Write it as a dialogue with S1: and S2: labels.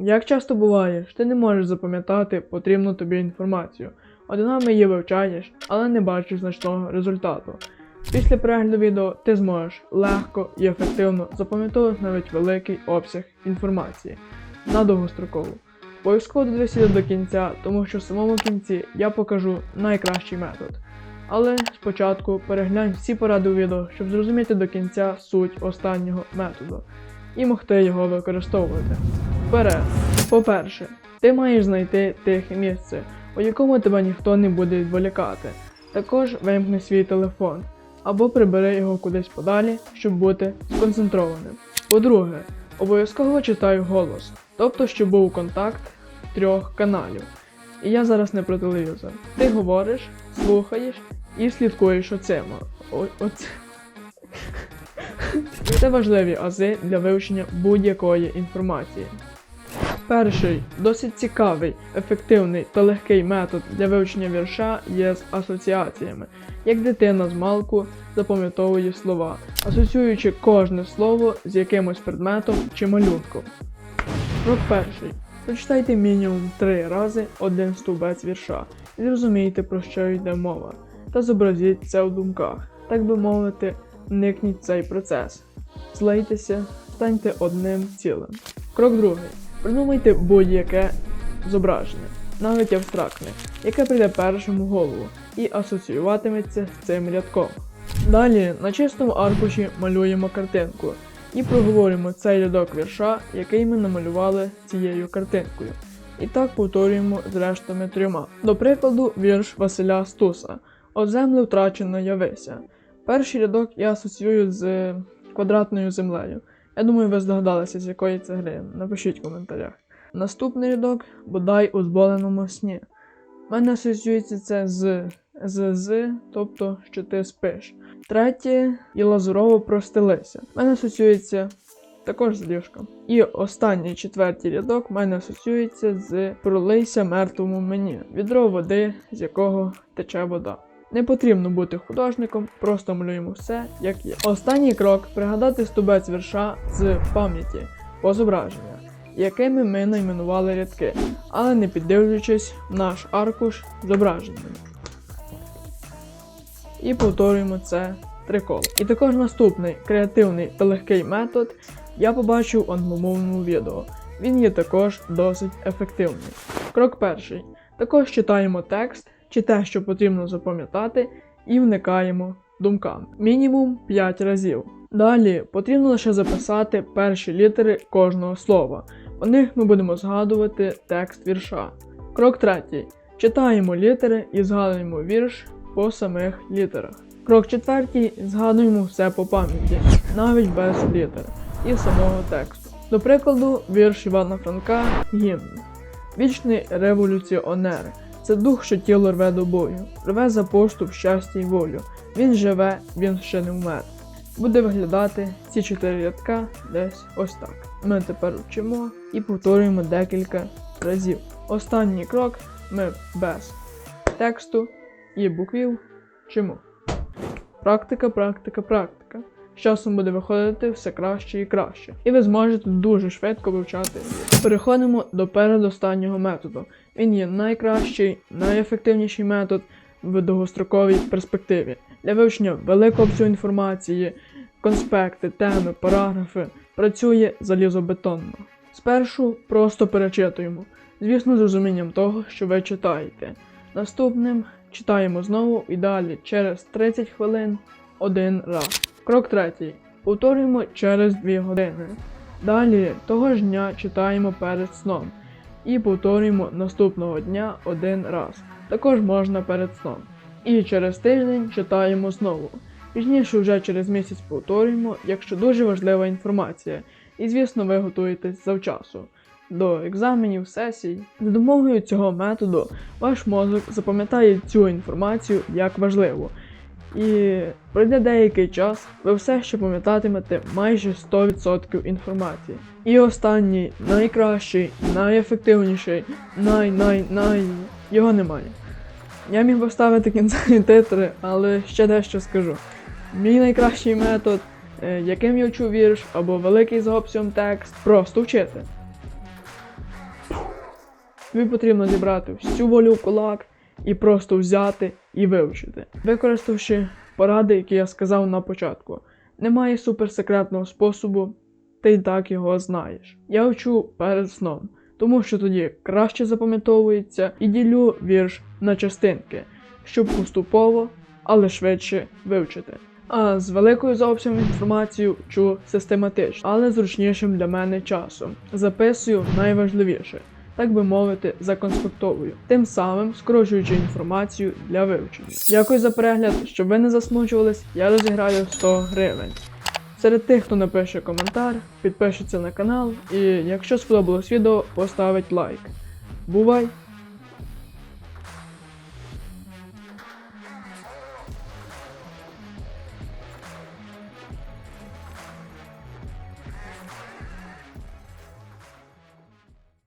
S1: Як часто буває, що ти не можеш запам'ятати потрібну тобі інформацію, одинами її вивчаєш, але не бачиш значного результату. Після перегляду відео ти зможеш легко і ефективно запам'ятовувати навіть великий обсяг інформації на довгострокову. Обов'язково додивися до кінця, тому що в самому кінці я покажу найкращий метод. Але спочатку переглянь всі поради у відео, щоб зрозуміти до кінця суть останнього методу і могти його використовувати. Вперед! По-перше, ти маєш знайти тихе місце, у якому тебе ніхто не буде відволікати. Також вимкни свій телефон або прибери його кудись подалі, щоб бути сконцентрованим. По-друге, обов'язково читай голос, тобто, щоб був контакт трьох каналів. І я зараз не про телевізор. Ти говориш, слухаєш і слідкуєш оцим. О, оце. Це важливі ази для вивчення будь-якої інформації. Перший досить цікавий, ефективний та легкий метод для вивчення вірша є з асоціаціями, як дитина з малку запам'ятовує слова, асоціюючи кожне слово з якимось предметом чи малюнком. Крок перший. Прочитайте мінімум три рази один стовбець вірша і зрозумійте, про що йде мова, та зобразіть це в думках, так би мовити, вникніть цей процес. Злейтеся, станьте одним цілим. Крок другий. Придумайте будь-яке зображення, навіть абстрактне, яке прийде першому голову і асоціюватиметься з цим рядком. Далі на чистому аркуші малюємо картинку і проговорюємо цей рядок вірша, який ми намалювали цією картинкою. І так повторюємо з рештами трьома. До прикладу, вірш Василя Стуса От землю втрачено явися. Перший рядок я асоціюю з квадратною землею. Я думаю, ви здогадалися, з якої це гри. Напишіть в коментарях. Наступний рядок бодай у зболеному сні. У мене асоціюється це з з, з, тобто, що ти спиш. Третє і лазурово простилися. У мене асоціюється також з ліжком. І останній четвертий рядок в мене асоціюється з пролийся мертвому мені, відро води, з якого тече вода. Не потрібно бути художником, просто малюємо все, як є. Останній крок пригадати стовбець вірша з пам'яті по зображення, якими ми найменували рядки, але не піддивлюючись наш аркуш зображеннями. І повторюємо це три кола. І також наступний креативний та легкий метод я побачив у англомовному відео. Він є також досить ефективний. Крок перший. Також читаємо текст чи те, що потрібно запам'ятати, і вникаємо думками. Мінімум 5 разів. Далі потрібно лише записати перші літери кожного слова. По них ми будемо згадувати текст вірша. Крок третій. Читаємо літери і згадуємо вірш по самих літерах. Крок четвертій. Згадуємо все по пам'яті, навіть без літер і самого тексту. До прикладу, вірш Івана Франка Гімн. Вічний революціонер. Це дух, що тіло рве до бою, рве за поступ, щастя й волю. Він живе, він ще не вмер. Буде виглядати ці чотири рядка десь ось так. Ми тепер вчимо і повторюємо декілька разів. Останній крок ми без тексту і буквів вчимо. Практика, практика, практика. З часом буде виходити все краще і краще, і ви зможете дуже швидко вивчати. Переходимо до передостаннього методу. Він є найкращий, найефективніший метод в довгостроковій перспективі для вивчення великого обсягу інформації, конспекти, теми, параграфи. Працює залізобетонно. Спершу просто перечитуємо, звісно, з розумінням того, що ви читаєте. Наступним читаємо знову і далі через 30 хвилин один раз. Крок третій. Повторюємо через 2 години. Далі того ж дня читаємо перед сном і повторюємо наступного дня один раз. Також можна перед сном. І через тиждень читаємо знову. Пізніше вже через місяць повторюємо, якщо дуже важлива інформація. І звісно, ви готуєтесь завчасу до екзаменів, сесій. За допомогою цього методу ваш мозок запам'ятає цю інформацію як важливу. І пройде деякий час, ви все ще пам'ятатимете майже 100% інформації. І останній, найкращий, найефективніший, най-най-най, його немає. Я міг би вставити кінцеві титри, але ще дещо скажу. Мій найкращий метод, е, яким я вчу вірш або великий за обсягом текст, просто вчити. Тобі потрібно зібрати всю волю в кулак і просто взяти і вивчити. Використавши поради, які я сказав на початку. Немає суперсекретного способу, ти й так його знаєш. Я вчу перед сном, тому що тоді краще запам'ятовується і ділю вірш на частинки, щоб поступово, але швидше вивчити. А з великою обсягом інформацію вчу систематично, але зручнішим для мене часом. Записую найважливіше, так би мовити, законспектовую, тим самим скорочуючи інформацію для вивчення. Дякую за перегляд, щоб ви не засмучувались, я розіграю 100 гривень. Серед тих, хто напише коментар, підпишеться на канал і якщо сподобалось відео, поставить лайк. Бувай!